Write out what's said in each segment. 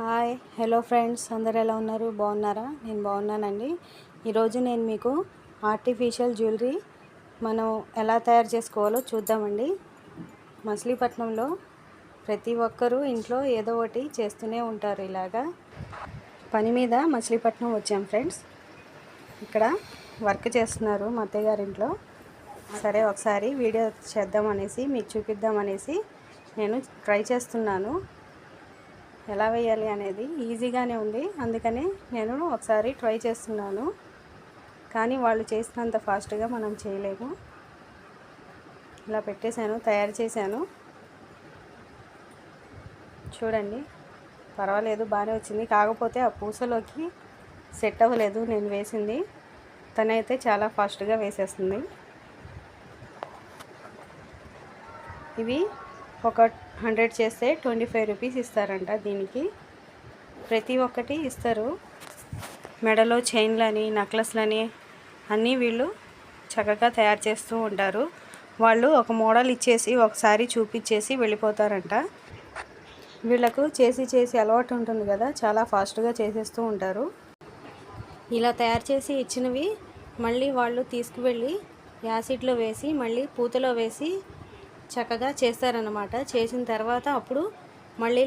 Hi hello friends అందరు ఎలా ఉన్నారు? బాగున్నారా? నేను బాగున్నానండి. ఈరోజు నేను మీకు ఆర్టిఫిషియల్ జ్యువెలరీ మనం ఎలా తయారు చేసుకోవాలో చూద్దామండి. మచిలీపట్నంలో ప్రతి ఒక్కరూ ఇంట్లో ఏదో ఒకటి చేస్తూనే ఉంటారు ఇలాగా. పని మీద మచిలీపట్నం వచ్చాం ఫ్రెండ్స్. ఇక్కడ వర్క్ చేస్తున్నారు మా అత్తయ్య ఇంట్లో. సరే ఒకసారి వీడియో చేద్దామనేసి మీకు చూపిద్దామనేసి నేను ట్రై చేస్తున్నాను. ఎలా వేయాలి అనేది ఈజీగానే ఉంది. అందుకని నేను ఒకసారి ట్రై చేస్తున్నాను. కానీ వాళ్ళు చేసినంత ఫాస్ట్గా మనం చేయలేము. ఇలా పెట్టేశాను తయారు చేశాను. చూడండి పర్వాలేదు బాగానే వచ్చింది. కాకపోతే ఆ పూసలోకి సెట్ అవ్వలేదు. నేను వేసింది. తనైతే చాలా ఫాస్ట్గా వేసేస్తుంది. ఇవి ఒక హండ్రెడ్ చేస్తే ట్వంటీ ఫైవ్ రూపీస్ ఇస్తారంట దీనికి. ప్రతి ఒక్కటి ఇస్తారు. మెడలో చైన్లని నెక్లెస్లని అన్నీ వీళ్ళు చక్కగా తయారు చేస్తూ ఉంటారు. వాళ్ళు ఒక మోడల్ ఇచ్చేసి ఒకసారి చూపించేసి వెళ్ళిపోతారంట. వీళ్ళకు చేసి చేసి అలవాటు ఉంటుంది కదా చాలా ఫాస్ట్గా చేసేస్తూ ఉంటారు. ఇలా తయారు చేసి ఇచ్చినవి మళ్ళీ వాళ్ళు తీసుకువెళ్ళి యాసిడ్లో వేసి మళ్ళీ పూతలో వేసి చక్కగా చేస్తారనమాట చేసిన తర్వాత అప్పుడు మళ్ళీ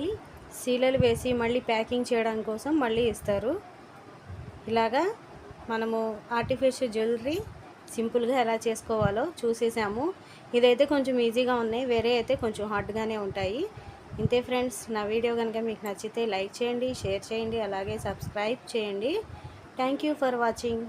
సీలలు వేసి మళ్ళీ ప్యాకింగ్ చేయడం కోసం మళ్ళీ ఇస్తారు. ఇలాగా మనము ఆర్టిఫిషియల్ జ్యువెలరీ సింపుల్గా ఎలా చేసుకోవాలో చూసేసాము. ఇదైతే కొంచెం ఈజీగా ఉన్నాయి. వేరే అయితే కొంచెం హార్డ్గానే ఉంటాయి. ఇంతే ఫ్రెండ్స్ నా వీడియో కనుక మీకు నచ్చితే లైక్ చేయండి షేర్ చేయండి అలాగే సబ్స్క్రైబ్ చేయండి. Thank you for watching.